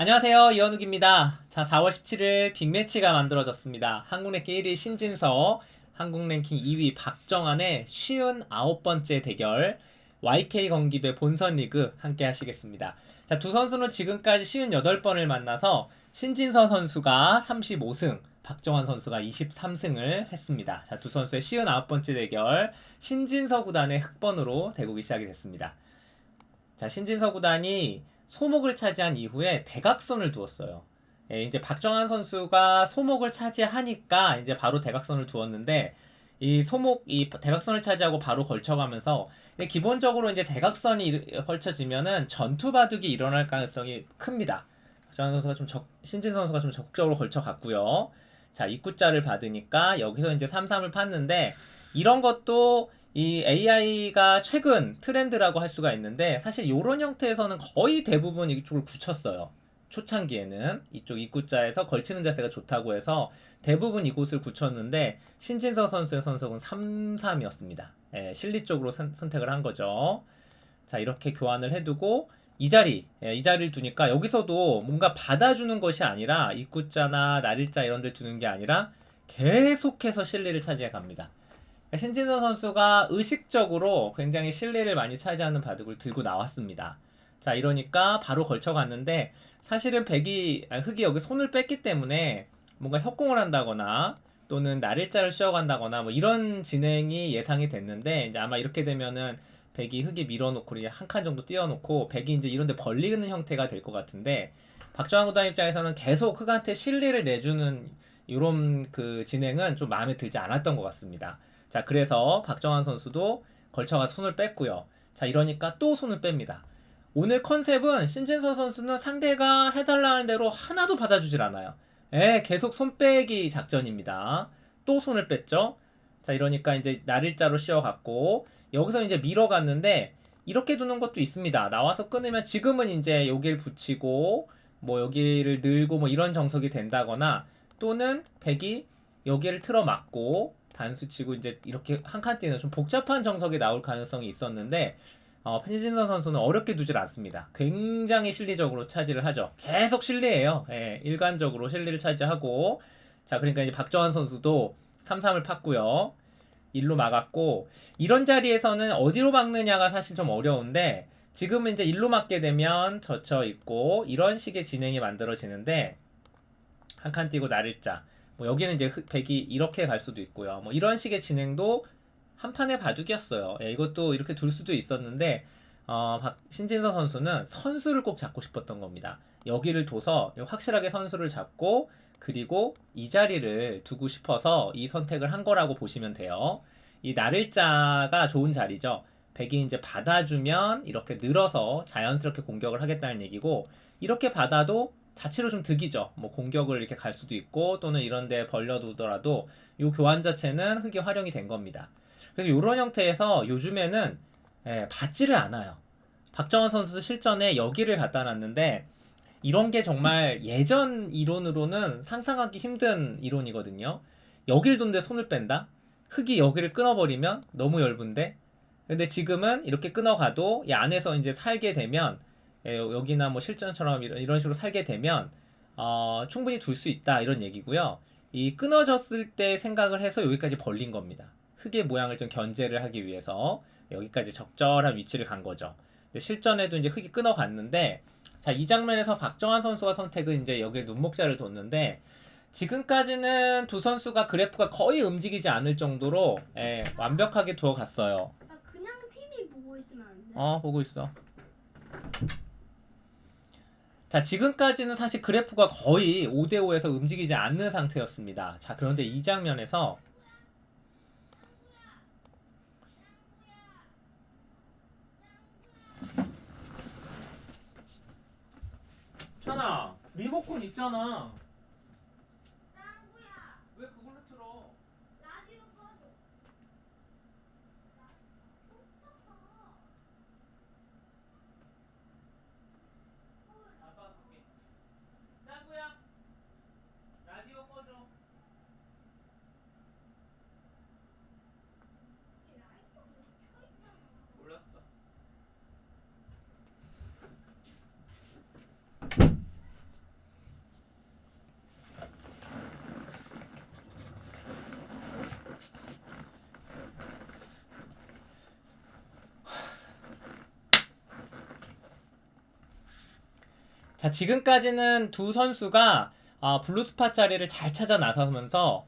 안녕하세요. 이현욱입니다. 자, 4월 17일 빅매치가 만들어졌습니다. 한국 랭킹 1위 신진서, 한국 랭킹 2위 박정환의 쉬운 아홉 번째 대결, YK 건기배 본선 리그 함께 하시겠습니다. 자, 두 선수는 지금까지 쉬운 8번을 만나서 신진서 선수가 35승, 박정환 선수가 23승을 했습니다. 자, 두 선수의 쉬운 아홉 번째 대결, 신진서 구단의 흑번으로 대국이 시작이 됐습니다. 자, 신진서 구단이 소목을 차지한 이후에 대각선을 두었어요. 예, 이제 박정환 선수가 소목을 차지하니까 이제 바로 대각선을 두었는데 이 소목 이 대각선을 차지하고 바로 걸쳐가면서 예, 기본적으로 이제 대각선이 일- 펼쳐지면은 전투 바둑이 일어날 가능성이 큽니다. 박정환 선수가 좀 적, 신진 선수가 좀 적극적으로 걸쳐갔고요. 자 입구자를 받으니까 여기서 이제 3-3을 팠는데 이런 것도 이 AI가 최근 트렌드라고 할 수가 있는데 사실 이런 형태에서는 거의 대부분 이쪽을 굳혔어요. 초창기에는 이쪽 입구자에서 걸치는 자세가 좋다고 해서 대부분 이곳을 굳혔는데 신진서 선수의 선석은 3-3이었습니다. 예, 실리 쪽으로 선, 선택을 한 거죠. 자 이렇게 교환을 해두고 이 자리 예, 이 자리를 두니까 여기서도 뭔가 받아주는 것이 아니라 입구자나 날일자 이런 데 두는 게 아니라 계속해서 실리를 차지해 갑니다. 신진서 선수가 의식적으로 굉장히 실리를 많이 차지하는 바둑을 들고 나왔습니다. 자, 이러니까 바로 걸쳐갔는데 사실은 백이 아, 흑이 여기 손을 뺐기 때문에 뭔가 협공을 한다거나 또는 날일자를 씌워간다거나 뭐 이런 진행이 예상이 됐는데 이제 아마 이렇게 되면은 백이 흑이 밀어놓고 한 칸 정도 띄워놓고 백이 이제 이런데 벌리는 형태가 될 것 같은데 박정환 구단 입장에서는 계속 흑한테 실리를 내주는 이런 그 진행은 좀 마음에 들지 않았던 것 같습니다. 자, 그래서 박정환 선수도 걸쳐가서 손을 뺐고요. 자, 이러니까 또 손을 뺍니다. 오늘 컨셉은 신진서 선수는 상대가 해달라는 대로 하나도 받아주질 않아요. 예, 계속 손 빼기 작전입니다. 또 손을 뺐죠. 자, 이러니까 이제 날일자로 씌워갔고, 여기서 이제 밀어갔는데, 이렇게 두는 것도 있습니다. 나와서 끊으면 지금은 이제 여기를 붙이고, 뭐 여기를 늘고 뭐 이런 정석이 된다거나, 또는 백이 여기를 틀어 막고, 단수 치고 이제 이렇게 한 칸 뛰는 좀 복잡한 정석이 나올 가능성이 있었는데 어, 펜신선 선수는 어렵게 두질 않습니다. 굉장히 실리적으로 차지를 하죠. 계속 실리예요. 예, 일관적으로 실리를 차지하고 자 그러니까 이제 박정환 선수도 3-3을 팠고요. 일로 막았고 이런 자리에서는 어디로 막느냐가 사실 좀 어려운데 지금은 이제 일로 막게 되면 젖혀 있고 이런 식의 진행이 만들어지는데 한칸 띄고 날일자 뭐 여기는 이제 흑- 백이 이렇게 갈 수도 있고요. 뭐 이런 식의 진행도 한 판의 바둑이었어요. 예, 이것도 이렇게 둘 수도 있었는데 어, 박, 신진서 선수는 선수를 꼭 잡고 싶었던 겁니다. 여기를 둬서 확실하게 선수를 잡고 그리고 이 자리를 두고 싶어서 이 선택을 한 거라고 보시면 돼요. 이 날일자가 좋은 자리죠. 백이 이제 받아주면 이렇게 늘어서 자연스럽게 공격을 하겠다는 얘기고 이렇게 받아도 자체로 좀 득이죠. 뭐 공격을 이렇게 갈 수도 있고 또는 이런 데 벌려두더라도 이 교환 자체는 흑이 활용이 된 겁니다. 그래서 이런 형태에서 요즘에는 예, 받지를 않아요. 박정환 선수 실전에 여기를 갖다 놨는데 이런 게 정말 예전 이론으로는 상상하기 힘든 이론이거든요. 여길 돈데 손을 뺀다? 흑이 여기를 끊어버리면 너무 얇은데? 근데 지금은 이렇게 끊어가도 이 안에서 이제 살게 되면 예, 여기나 뭐 실전처럼 이런, 이런 식으로 살게 되면 어, 충분히 둘 수 있다 이런 얘기고요. 이 끊어졌을 때 생각을 해서 여기까지 벌린 겁니다. 흙의 모양을 좀 견제를 하기 위해서 여기까지 적절한 위치를 간 거죠. 실전에도 이제 흙이 끊어갔는데 자, 이 장면에서 박정환 선수가 선택은 이제 여기에 눈목자를 뒀는데 지금까지는 두 선수가 그래프가 거의 움직이지 않을 정도로 예, 완벽하게 두어 갔어요. 아 그냥 TV 보고 있으면 안 돼? 어, 보고 있어. 자, 지금까지는 사실 그래프가 거의 5대5에서 움직이지 않는 상태였습니다. 자, 그런데 이 장면에서 천아, 리모컨 있잖아. 왜 그걸로 틀어? 라디오 꺼줘. 아빠 갈게. 짱구야, 라디오 꺼줘. 몰랐어. 자, 지금까지는 두 선수가 아, 블루스파 자리를 잘 찾아 나서면서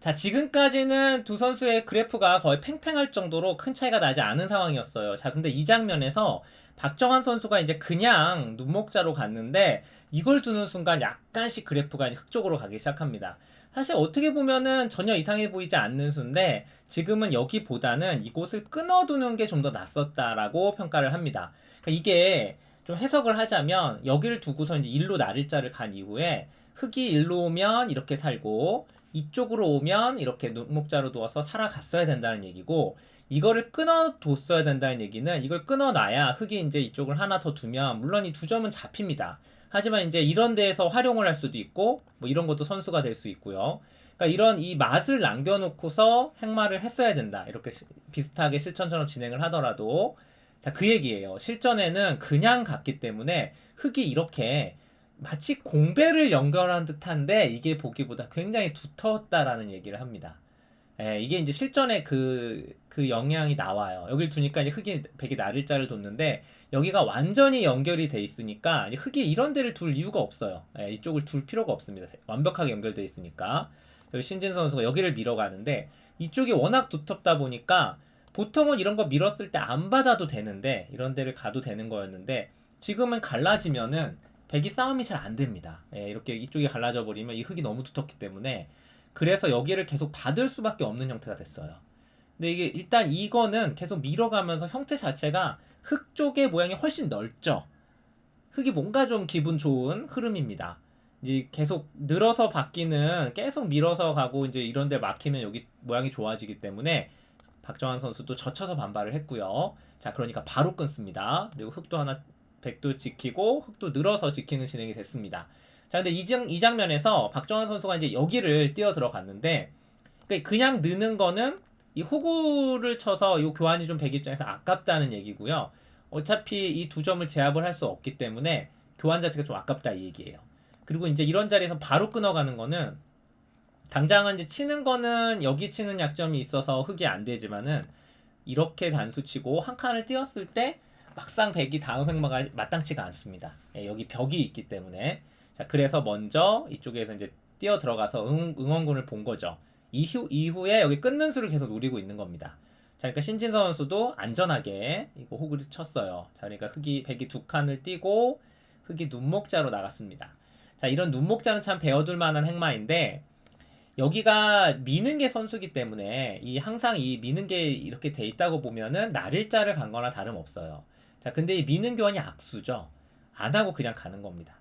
자, 지금까지는 두 선수의 그래프가 거의 팽팽할 정도로 큰 차이가 나지 않은 상황이었어요. 자, 근데 이 장면에서 박정환 선수가 이제 그냥 눈목자로 갔는데 이걸 두는 순간 약간씩 그래프가 흑쪽으로 가기 시작합니다. 사실 어떻게 보면은 전혀 이상해 보이지 않는 수인데 지금은 여기보다는 이곳을 끊어두는 게 좀 더 낫었다라고 평가를 합니다. 그러니까 이게 좀 해석을 하자면 여기를 두고서 이제 일로 나를자를 간 이후에 흙이 일로 오면 이렇게 살고 이쪽으로 오면 이렇게 눈목자로 두어서 살아갔어야 된다는 얘기고 이거를 끊어뒀어야 된다는 얘기는 이걸 끊어놔야 흙이 이제 이쪽을 하나 더 두면 물론 이 두 점은 잡힙니다. 하지만 이제 이런 데에서 활용을 할 수도 있고 뭐 이런 것도 선수가 될 수 있고요. 그러니까 이런 이 맛을 남겨놓고서 행마를 했어야 된다. 이렇게 시- 비슷하게 실천처럼 진행을 하더라도 자 그 얘기예요. 실전에는 그냥 갔기 때문에 흙이 이렇게 마치 공배를 연결한 듯한데 이게 보기보다 굉장히 두터웠다라는 얘기를 합니다. 예, 이게 이제 실전에 그, 그 영향이 나와요. 여길 두니까 이제 흙이 백이 나를자를 뒀는데 여기가 완전히 연결이 돼 있으니까 흙이 이런 데를 둘 이유가 없어요. 예, 이쪽을 둘 필요가 없습니다. 완벽하게 연결돼 있으니까. 그리고 신진 선수가 여기를 밀어가는데 이쪽이 워낙 두텁다 보니까 보통은 이런 거 밀었을 때 안 받아도 되는데 이런 데를 가도 되는 거였는데 지금은 갈라지면은 백이 싸움이 잘 안 됩니다. 예, 이렇게 이쪽이 갈라져 버리면 이 흙이 너무 두텁기 때문에 그래서 여기를 계속 받을 수밖에 없는 형태가 됐어요. 근데 이게 일단 이거는 계속 밀어가면서 형태 자체가 흙 쪽의 모양이 훨씬 넓죠. 흙이 뭔가 좀 기분 좋은 흐름입니다. 이제 계속 늘어서 바뀌는 계속 밀어서 가고 이제 이런 데 막히면 여기 모양이 좋아지기 때문에 박정환 선수도 젖혀서 반발을 했고요. 자, 그러니까 바로 끊습니다. 그리고 흙도 하나 백도 지키고 흙도 늘어서 지키는 진행이 됐습니다. 자, 근데 이, 장, 이 장면에서 박정환 선수가 이제 여기를 뛰어 들어갔는데 그러니까 그냥 느는 거는 이 호구를 쳐서 이 교환이 좀 백 입장에서 아깝다는 얘기고요. 어차피 이 두 점을 제압을 할 수 없기 때문에 교환 자체가 좀 아깝다 이 얘기예요. 그리고 이제 이런 자리에서 바로 끊어가는 거는 당장은 이제 치는 거는 여기 치는 약점이 있어서 흙이 안 되지만은 이렇게 단수 치고 한 칸을 띄었을 때 막상 백이 다음 횡마가 마땅치가 않습니다. 예, 여기 벽이 있기 때문에 자 그래서 먼저 이쪽에서 이제 뛰어 들어가서 응, 응원군을 본 거죠. 이후 이후에 여기 끊는 수를 계속 노리고 있는 겁니다. 자 그러니까 신진서 선수도 안전하게 이거 호구를 쳤어요. 자 그러니까 흙이 백이 두 칸을 띄고 흙이 눈목자로 나갔습니다. 자 이런 눈목자는 참 배워둘 만한 행마인데 여기가 미는 게 선수기 때문에 이 항상 이 미는 게 이렇게 돼 있다고 보면은 나를자를 간 거나 다름없어요. 자, 근데 이 미는 교환이 악수죠. 안 하고 그냥 가는 겁니다.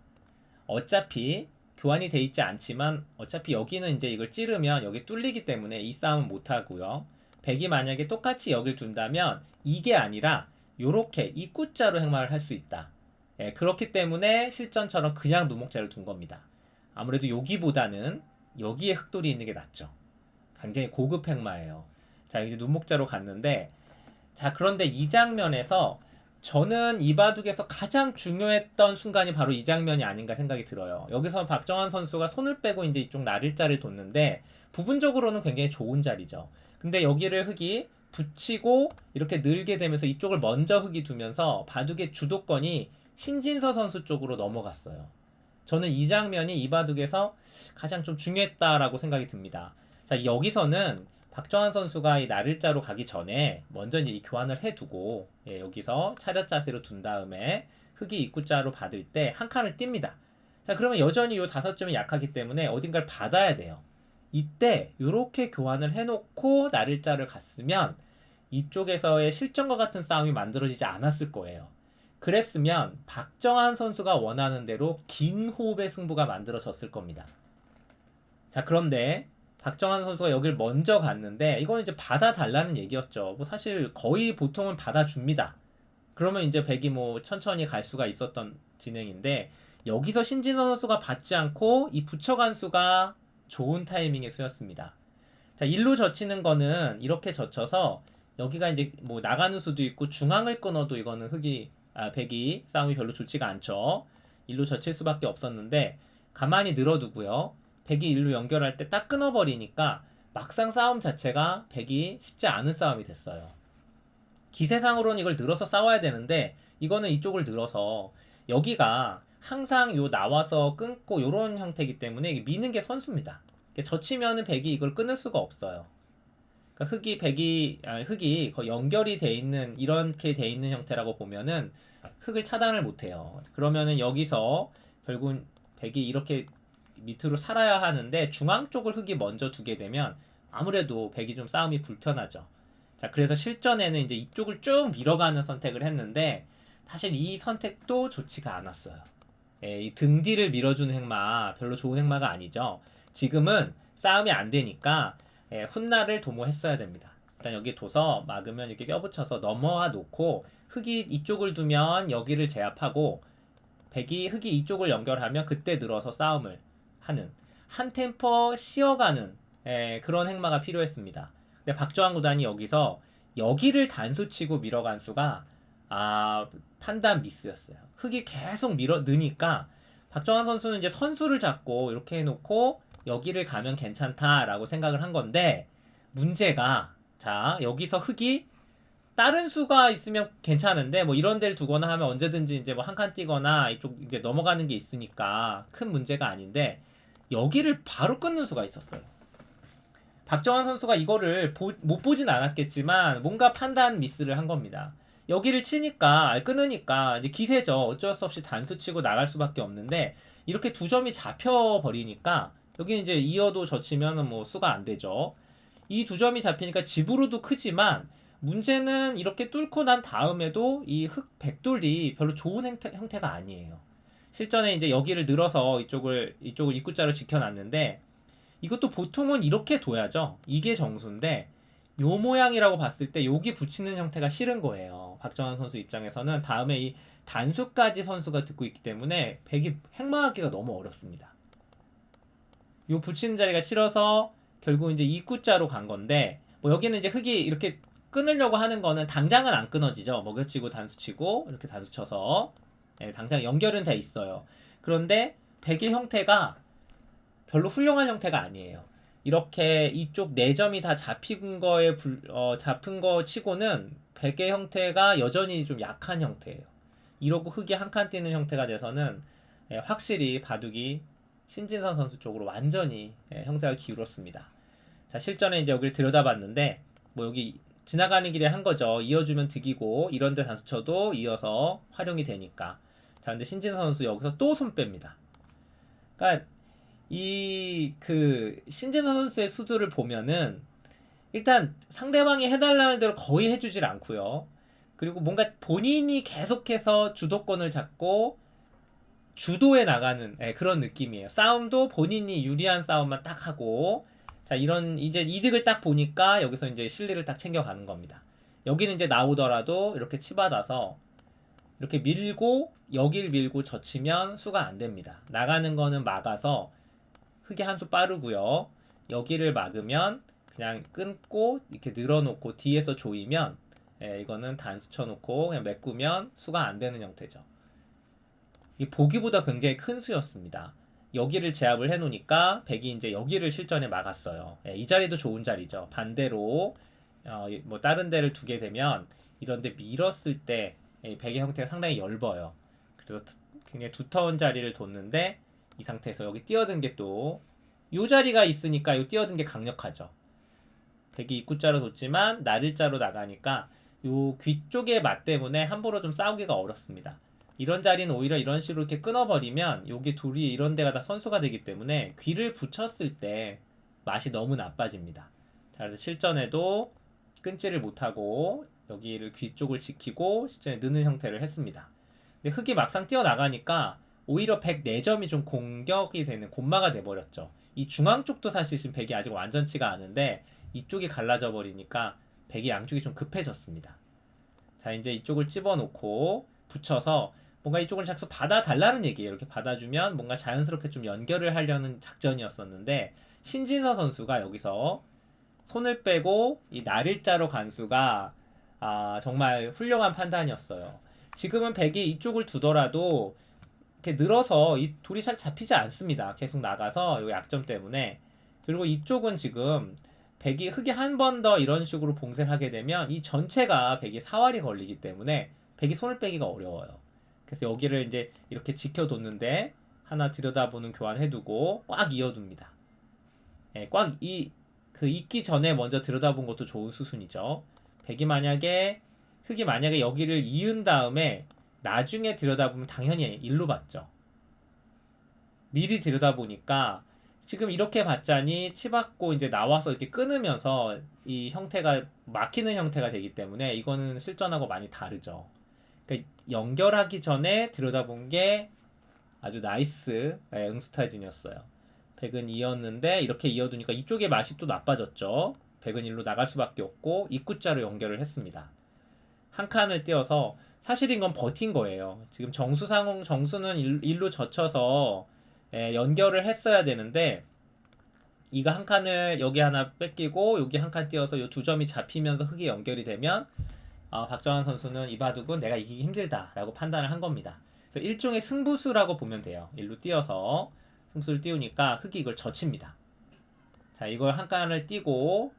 어차피 교환이 돼 있지 않지만 어차피 여기는 이제 이걸 찌르면 여기 뚫리기 때문에 이 싸움은 못 하고요. 백이 만약에 똑같이 여길 둔다면 이게 아니라 요렇게 입구자로 행마를 할 수 있다. 예, 그렇기 때문에 실전처럼 그냥 누목자를 둔 겁니다. 아무래도 여기보다는 여기에 흑돌이 있는 게 낫죠. 굉장히 고급 행마예요. 자, 이제 눈목자로 갔는데, 자, 그런데 이 장면에서 저는 이 바둑에서 가장 중요했던 순간이 바로 이 장면이 아닌가 생각이 들어요. 여기서 박정환 선수가 손을 빼고 이제 이쪽 나를자를 뒀는데, 부분적으로는 굉장히 좋은 자리죠. 근데 여기를 흙이 붙이고 이렇게 늘게 되면서 이쪽을 먼저 흙이 두면서 바둑의 주도권이 신진서 선수 쪽으로 넘어갔어요. 저는 이 장면이 이 바둑에서 가장 좀 중요했다라고 생각이 듭니다. 자, 여기서는 박정환 선수가 이 나를자로 가기 전에 먼저 이제 이 교환을 해두고 예, 여기서 차렷 자세로 둔 다음에 흙이 입구자로 받을 때 한 칸을 띱니다. 자, 그러면 여전히 이 다섯 점이 약하기 때문에 어딘가를 받아야 돼요. 이때 이렇게 교환을 해놓고 나를자를 갔으면 이쪽에서의 실전과 같은 싸움이 만들어지지 않았을 거예요. 그랬으면 박정환 선수가 원하는 대로 긴 호흡의 승부가 만들어졌을 겁니다. 자, 그런데 박정환 선수가 여길 먼저 갔는데 이건 이제 받아달라는 얘기였죠. 뭐 사실 거의 보통은 받아줍니다. 그러면 이제 백이 뭐 천천히 갈 수가 있었던 진행인데 여기서 신진선 선수가 받지 않고 이 붙여간 수가 좋은 타이밍의 수였습니다. 자, 일로 젖히는 거는 이렇게 젖혀서 여기가 이제 뭐 나가는 수도 있고 중앙을 끊어도 이거는 흙이 아, 백이 싸움이 별로 좋지가 않죠. 일로 젖힐 수밖에 없었는데 가만히 늘어두고요. 백이 일로 연결할 때 딱 끊어버리니까 막상 싸움 자체가 백이 쉽지 않은 싸움이 됐어요. 기세상으로는 이걸 늘어서 싸워야 되는데 이거는 이쪽을 늘어서 여기가 항상 요 나와서 끊고 요런 형태이기 때문에 미는 게 선수입니다. 젖히면은 백이 이걸 끊을 수가 없어요. 그러니까 흙이 백이 아, 흙이 거의 연결이 돼 있는 이렇게 돼 있는 형태라고 보면은 흙을 차단을 못 해요. 그러면은 여기서 결국은 백이 이렇게 밑으로 살아야 하는데 중앙 쪽을 흙이 먼저 두게 되면 아무래도 백이 좀 싸움이 불편하죠. 자, 그래서 실전에는 이제 이쪽을 쭉 밀어가는 선택을 했는데 사실 이 선택도 좋지가 않았어요. 예, 이등 뒤를 밀어주는 행마 별로 좋은 행마가 아니죠. 지금은 싸움이 안 되니까 예, 훗날을 도모했어야 됩니다. 일단 여기 둬서 막으면 이렇게 껴붙여서 넘어와 놓고 흙이 이쪽을 두면 여기를 제압하고 백이 흙이 이쪽을 연결하면 그때 늘어서 싸움을 하는 한 템포 쉬어가는 예, 그런 행마가 필요했습니다. 근데 박정환 구단이 여기서 여기를 단수치고 밀어간 수가 아 판단 미스였어요. 흙이 계속 밀어 느니까 박정환 선수는 이제 선수를 잡고 이렇게 해놓고 여기를 가면 괜찮다라고 생각을 한 건데 문제가 자 여기서 흙이 다른 수가 있으면 괜찮은데 뭐 이런 데를 두거나 하면 언제든지 이제 뭐 한 칸 뛰거나 이쪽 이제 넘어가는 게 있으니까 큰 문제가 아닌데 여기를 바로 끊는 수가 있었어요. 박정환 선수가 이거를 보- 못 보진 않았겠지만 뭔가 판단 미스를 한 겁니다. 여기를 치니까 끊으니까 이제 기세죠. 어쩔 수 없이 단수 치고 나갈 수밖에 없는데 이렇게 두 점이 잡혀 버리니까 여기 이제 이어도 젖히면은 뭐 수가 안 되죠. 이 두 점이 잡히니까 집으로도 크지만 문제는 이렇게 뚫고 난 다음에도 이흑 백돌이 별로 좋은 형태, 형태가 아니에요. 실전에 이제 여기를 늘어서 이쪽을 이쪽을 입구자로 지켜놨는데 이것도 보통은 이렇게 둬야죠. 이게 정수인데 요 모양이라고 봤을 때 여기 붙이는 형태가 싫은 거예요. 박정환 선수 입장에서는 다음에 이 단수까지 선수가 듣고 있기 때문에 백이 행마하기가 너무 어렵습니다. 요 붙이는 자리가 싫어서 결국 이제 입구자로 간 건데 뭐 여기는 이제 흙이 이렇게 끊으려고 하는 거는 당장은 안 끊어지죠. 먹여치고 단수치고 이렇게 단수쳐서 예, 당장 연결은 돼 있어요. 그런데 백의 형태가 별로 훌륭한 형태가 아니에요. 이렇게 이쪽 네 점이 다 잡힌 거에 불, 어, 잡힌 거 치고는 백의 형태가 여전히 좀 약한 형태예요. 이러고 흙이 한 칸 뛰는 형태가 돼서는 예, 확실히 바둑이 신진선 선수 쪽으로 완전히 예, 형세가 기울었습니다. 자 실전에 이제 여기를 들여다봤는데 뭐 여기 지나가는 길에 한 거죠. 이어주면 득이고 이런데 단수 쳐도 이어서 활용이 되니까. 자 근데 신진선 선수 여기서 또 손 뺍니다. 그러니까 이 그 신진선 선수의 수두를 보면은 일단 상대방이 해달라는 대로 거의 해주질 않고요. 그리고 뭔가 본인이 계속해서 주도권을 잡고 주도해 나가는 예, 그런 느낌이에요. 싸움도 본인이 유리한 싸움만 딱 하고 자 이런 이제 이득을 딱 보니까 여기서 이제 실리를 딱 챙겨가는 겁니다. 여기는 이제 나오더라도 이렇게 치받아서 이렇게 밀고 여길 밀고 젖히면 수가 안 됩니다. 나가는 거는 막아서 흙이 한 수 빠르고요. 여기를 막으면 그냥 끊고 이렇게 늘어놓고 뒤에서 조이면 예, 이거는 단수 쳐놓고 그냥 메꾸면 수가 안 되는 형태죠. 이 보기보다 굉장히 큰 수였습니다. 여기를 제압을 해놓으니까 백이 이제 여기를 실전에 막았어요. 예, 이 자리도 좋은 자리죠. 반대로 어, 뭐 다른 데를 두게 되면 이런데 밀었을 때이 백의 형태가 상당히 엷어요. 그래서 두- 굉장히 두터운 자리를 뒀는데 이 상태에서 여기 뛰어든 게 또 이 자리가 있으니까 이 뛰어든 게 강력하죠. 백이 입구자로 뒀지만 나를자로 나가니까 요 귀 쪽의 맛 때문에 함부로 좀 싸우기가 어렵습니다. 이런 자리는 오히려 이런 식으로 이렇게 끊어버리면 여기 둘이 이런 데가 다 선수가 되기 때문에 귀를 붙였을 때 맛이 너무 나빠집니다. 자, 그래서 실전에도 끊지를 못하고 여기를 귀 쪽을 지키고 실전에 느는 형태를 했습니다. 근데 흙이 막상 뛰어나가니까 오히려 104점이 좀 공격이 되는 곤마가 돼버렸죠. 이 중앙 쪽도 사실 지금 백이 아직 완전치가 않은데 이쪽이 갈라져 버리니까 백이 양쪽이 좀 급해졌습니다. 자 이제 이쪽을 집어놓고 붙여서 뭔가 이쪽을 자꾸 받아달라는 얘기예요. 이렇게 받아주면 뭔가 자연스럽게 좀 연결을 하려는 작전이었었는데 신진서 선수가 여기서 손을 빼고 이 나릴자로 간수가 아 정말 훌륭한 판단이었어요. 지금은 백이 이쪽을 두더라도 이렇게 늘어서 이 돌이 잘 잡히지 않습니다. 계속 나가서 이 약점 때문에 그리고 이쪽은 지금 백이 흙이 한 번 더 이런 식으로 봉쇄를 하게 되면 이 전체가 백이 사활이 걸리기 때문에 백이 손을 빼기가 어려워요. 그래서 여기를 이제 이렇게 지켜뒀는데 하나 들여다보는 교환해두고 꽉 이어둡니다. 예, 꽉 이 그 있기 전에 먼저 들여다본 것도 좋은 수순이죠. 백이 만약에 흑이 만약에 여기를 이은 다음에 나중에 들여다보면 당연히 일로 봤죠. 미리 들여다보니까 지금 이렇게 봤자니 치받고 이제 나와서 이렇게 끊으면서 이 형태가 막히는 형태가 되기 때문에 이거는 실전하고 많이 다르죠. 그러니까 연결하기 전에 들여다본 게 아주 나이스 예, 응스타진이었어요. 백은 이었는데 이렇게 이어두니까 이쪽의 맛이 또 나빠졌죠. 백은 일로 나갈 수밖에 없고 입구자로 연결을 했습니다. 한 칸을 띄어서 사실 이건 버틴 거예요. 지금 정수상홍 정수는 일, 일로 젖혀서 예, 연결을 했어야 되는데 이거 한 칸을 여기 하나 뺏기고 여기 한 칸 띄어서 이 두 점이 잡히면서 흙이 연결이 되면 아, 박정환 선수는 이 바둑은 내가 이기기 힘들다라고 판단을 한 겁니다. 그래서 일종의 승부수라고 보면 돼요. 일로 띄어서 승수를 띄우니까 흙이 이걸 젖힙니다. 자, 이걸 한 칸을 띄고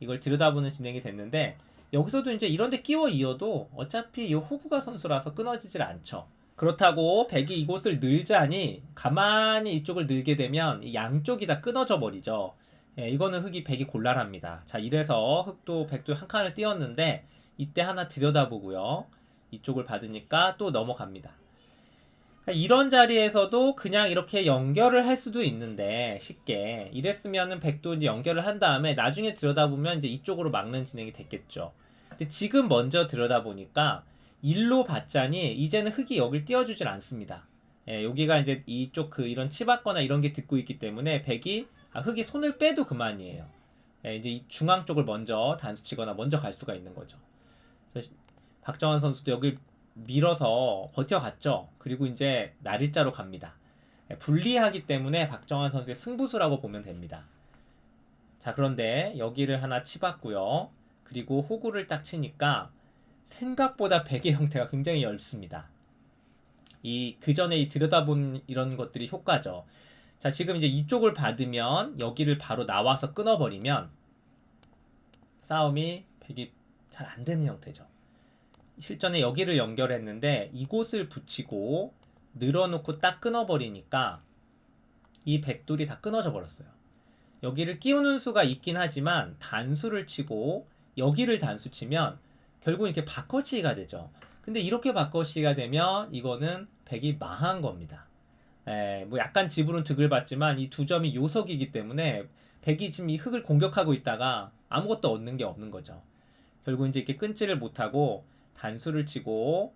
이걸 들여다보는 진행이 됐는데 여기서도 이제 이런데 끼워 이어도 어차피 이 호구가 선수라서 끊어지질 않죠. 그렇다고 백이 이곳을 늘자니 가만히 이쪽을 늘게 되면 이 양쪽이 다 끊어져 버리죠. 예, 이거는 흙이 백이 곤란합니다. 자, 이래서 흙도 백도 한 칸을 띄웠는데 이때 하나 들여다보고요. 이쪽을 받으니까 또 넘어갑니다. 그러니까 이런 자리에서도 그냥 이렇게 연결을 할 수도 있는데 쉽게 이랬으면은 백도 이제 연결을 한 다음에 나중에 들여다보면 이제 이쪽으로 막는 진행이 됐겠죠. 근데 지금 먼저 들여다보니까 일로 봤자니 이제는 흙이 여길 띄워주질 않습니다. 예, 여기가 이제 이쪽 그 이런 치받거나 이런 게 듣고 있기 때문에 백이 아, 흙이 손을 빼도 그만이에요. 예, 이제 이 중앙 쪽을 먼저 단수치거나 먼저 갈 수가 있는 거죠. 박정환 선수도 여길 밀어서 버텨갔죠. 그리고 이제 날일자로 갑니다. 예, 불리하기 때문에 박정환 선수의 승부수라고 보면 됩니다. 자 그런데 여기를 하나 치봤고요. 그리고 호구를 딱 치니까 생각보다 베개 형태가 굉장히 얇습니다. 이 그전에 이 들여다본 이런 것들이 효과죠. 자, 지금 이제 이쪽을 받으면 여기를 바로 나와서 끊어버리면 싸움이 백이 잘 안 되는 형태죠. 실전에 여기를 연결했는데 이곳을 붙이고 늘어놓고 딱 끊어버리니까 이 백돌이 다 끊어져 버렸어요. 여기를 끼우는 수가 있긴 하지만 단수를 치고 여기를 단수 치면 결국 이렇게 바꿔치기가 되죠. 근데 이렇게 바꿔치기가 되면 이거는 백이 망한 겁니다. 에, 뭐 약간 지불은 득을 받지만 이 두 점이 요석이기 때문에 백이 지금 이 흙을 공격하고 있다가 아무것도 얻는 게 없는 거죠. 결국 이제 이렇게 끊지를 못하고 단수를 치고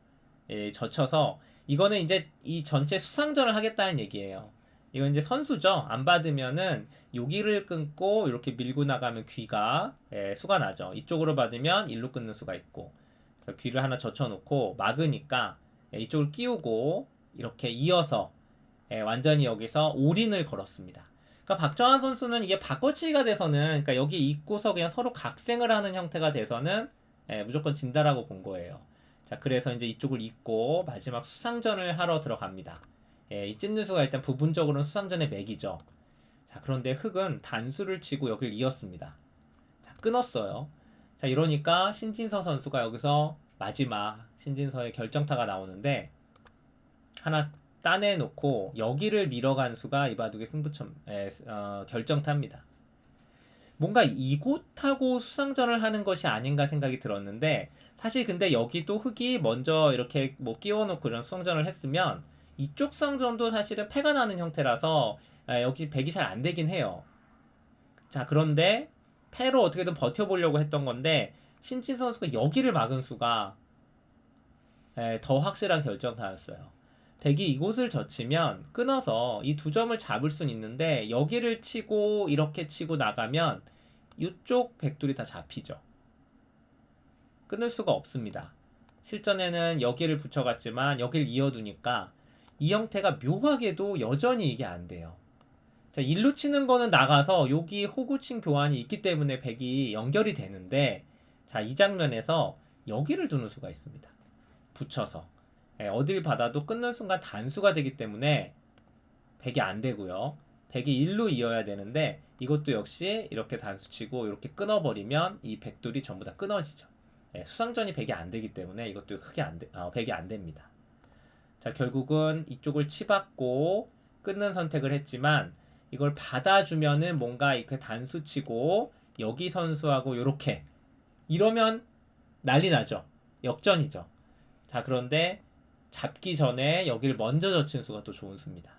예, 젖혀서 이거는 이제 이 전체 수상전을 하겠다는 얘기예요. 이건 이제 선수죠. 안 받으면은 여기를 끊고 이렇게 밀고 나가면 귀가 예, 수가 나죠. 이쪽으로 받으면 일로 끊는 수가 있고 그래서 귀를 하나 젖혀놓고 막으니까 예, 이쪽을 끼우고 이렇게 이어서 예, 완전히 여기서 올인을 걸었습니다. 그러니까 박정환 선수는 이게 바꿔치기가 돼서는 그러니까 여기 있고서 그냥 서로 각생을 하는 형태가 돼서는 예, 무조건 진다라고 본 거예요. 자 그래서 이제 이쪽을 잇고 마지막 수상전을 하러 들어갑니다. 예, 이 찐누수가 일단 부분적으로는 수상전의 맥이죠. 자, 그런데 흑은 단수를 치고 여길 이었습니다. 자, 끊었어요. 자, 이러니까 신진서 선수가 여기서 마지막 신진서의 결정타가 나오는데 하나 따내놓고 여기를 밀어간 수가 이 바둑의 승부점 에, 어, 결정타입니다. 뭔가 이곳하고 수상전을 하는 것이 아닌가 생각이 들었는데 사실 근데 여기도 흑이 먼저 이렇게 뭐 끼워놓고 이런 수상전을 했으면 이쪽 상전도 사실은 패가 나는 형태라서 아, 여기 백이 잘 안 되긴 해요. 자 그런데 패로 어떻게든 버텨보려고 했던 건데 신진 선수가 여기를 막은 수가 에, 더 확실한 결정타였어요. 백이 이곳을 젖히면 끊어서 이 두 점을 잡을 수는 있는데 여기를 치고 이렇게 치고 나가면 이쪽 백돌이 다 잡히죠. 끊을 수가 없습니다. 실전에는 여기를 붙여갔지만 여기를 이어두니까 이 형태가 묘하게도 여전히 이게 안 돼요. 자, 일로 치는 거는 나가서 여기 호구친 교환이 있기 때문에 백이 연결이 되는데 자, 이 장면에서 여기를 두는 수가 있습니다. 붙여서. 예, 어딜 받아도 끊는 순간 단수가 되기 때문에 백이 안 되고요. 백이 일로 이어야 되는데 이것도 역시 이렇게 단수 치고 이렇게 끊어버리면 이 백돌이 전부 다 끊어지죠. 예, 수상전이 백이 안 되기 때문에 이것도 크게 안 돼, 어, 백이 안 됩니다. 자, 결국은 이쪽을 치받고 끊는 선택을 했지만 이걸 받아주면은 뭔가 이렇게 단수 치고 여기 선수하고 요렇게 이러면 난리 나죠. 역전이죠. 자, 그런데 잡기 전에 여기를 먼저 젖힌 수가 또 좋은 수입니다.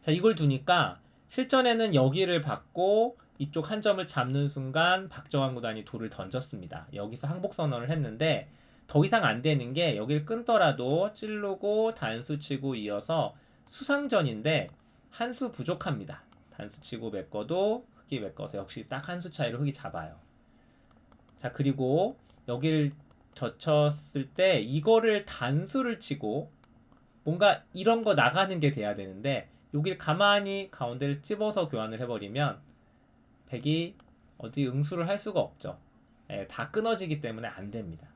자, 이걸 두니까 실전에는 여기를 받고 이쪽 한 점을 잡는 순간 박정환 구단이 돌을 던졌습니다. 여기서 항복 선언을 했는데 더 이상 안 되는 게 여기를 끊더라도 찌르고 단수 치고 이어서 수상전인데 한 수 부족합니다. 단수 치고 메꿔도 흑이 메꿔서 역시 딱 한 수 차이로 흑이 잡아요. 자 그리고 여기를 젖혔을 때 이거를 단수를 치고 뭔가 이런 거 나가는 게 돼야 되는데 여기를 가만히 가운데를 찝어서 교환을 해버리면 백이 어디 응수를 할 수가 없죠. 예, 다 끊어지기 때문에 안 됩니다.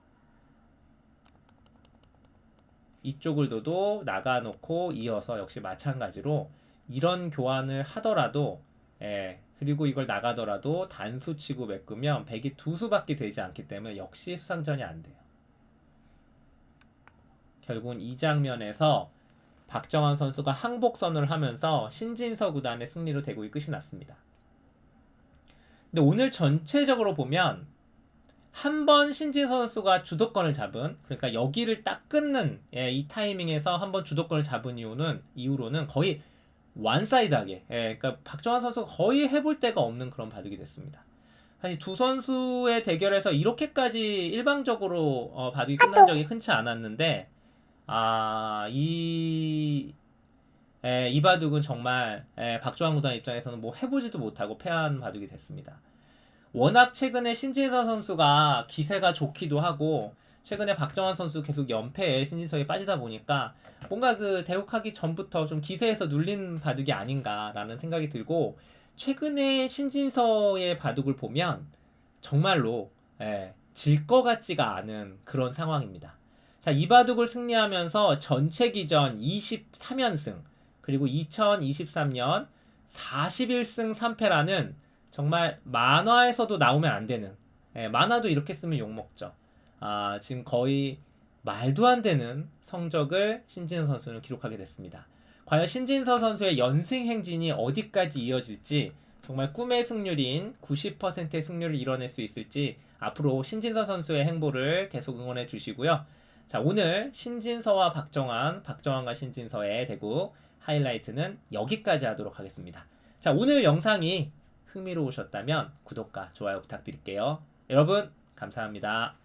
이쪽을 둬도 나가놓고 이어서 역시 마찬가지로 이런 교환을 하더라도 예, 그리고 이걸 나가더라도 단수 치고 메꾸면 백이 두 수밖에 되지 않기 때문에 역시 수상전이 안 돼요. 결국은 이 장면에서 박정환 선수가 항복선을 하면서 신진서 구단의 승리로 대국이 끝이 났습니다. 근데 오늘 전체적으로 보면 한 번 신진 선수가 주도권을 잡은 그러니까 여기를 딱 끊는 예, 이 타이밍에서 한 번 주도권을 잡은 이유는 이후로는 거의 완사이드하게 예, 그러니까 박정환 선수가 거의 해볼 데가 없는 그런 바둑이 됐습니다. 사실 두 선수의 대결에서 이렇게까지 일방적으로 어, 바둑이 끝난 적이 흔치 않았는데 아이 예, 이 바둑은 정말 예, 박정환 구단 입장에서는 뭐 해보지도 못하고 패한 바둑이 됐습니다. 워낙 최근에 신진서 선수가 기세가 좋기도 하고 최근에 박정환 선수 계속 연패에 신진서에 빠지다 보니까 뭔가 그 대국하기 전부터 좀 기세에서 눌린 바둑이 아닌가라는 생각이 들고 최근에 신진서의 바둑을 보면 정말로 예, 질 것 같지가 않은 그런 상황입니다. 자, 이 바둑을 승리하면서 전체 기전 23연승 그리고 2023년 41승 3패라는 정말 만화에서도 나오면 안 되는 예, 만화도 이렇게 쓰면 욕먹죠. 아, 지금 거의 말도 안 되는 성적을 신진서 선수는 기록하게 됐습니다. 과연 신진서 선수의 연승 행진이 어디까지 이어질지 정말 꿈의 승률인 90%의 승률을 이뤄낼 수 있을지 앞으로 신진서 선수의 행보를 계속 응원해 주시고요. 자, 오늘 신진서와 박정환, 박정환과 신진서의 대구 하이라이트는 여기까지 하도록 하겠습니다. 자, 오늘 영상이 흥미로우셨다면 구독과 좋아요 부탁드릴게요. 여러분, 감사합니다.